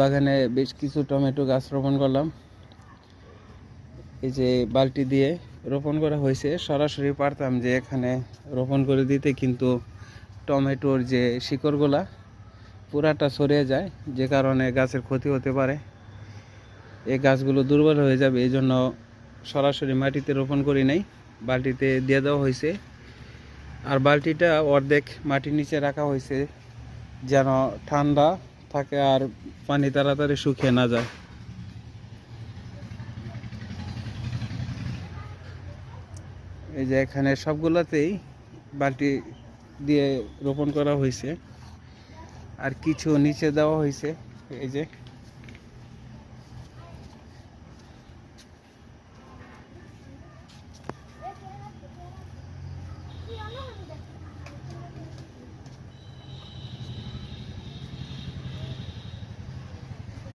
বাগানে বেশ কিছু টমেটো গাছ রোপণ করলাম। এই যে বালতি দিয়ে রোপণ করা হয়েছে। সরাসরি পারতাম যে এখানে রোপণ করে দিতে, কিন্তু টমেটোর যে শিকড়গুলা পুরাটা সরিয়ে যায়, যে কারণে গাছের ক্ষতি হতে পারে। এই গাছগুলো দুর্বল হয়ে যাবে, এই জন্য সরাসরি মাটিতে রোপণ করি নাই। বালতিতে দিয়ে দেওয়া হয়েছে। আর বালতিটা অর্ধেক মাটির নিচে রাখা হয়েছে, যেন ঠান্ডা থাকে আর পানি তাড়াতাড়ি শুকিয়ে না যায়। এই যে এখানে সবগুলোতেই বালতি দিয়ে রোপণ করা হয়েছে। আর কিছু নিচে দেওয়া হয়েছে, এই যে।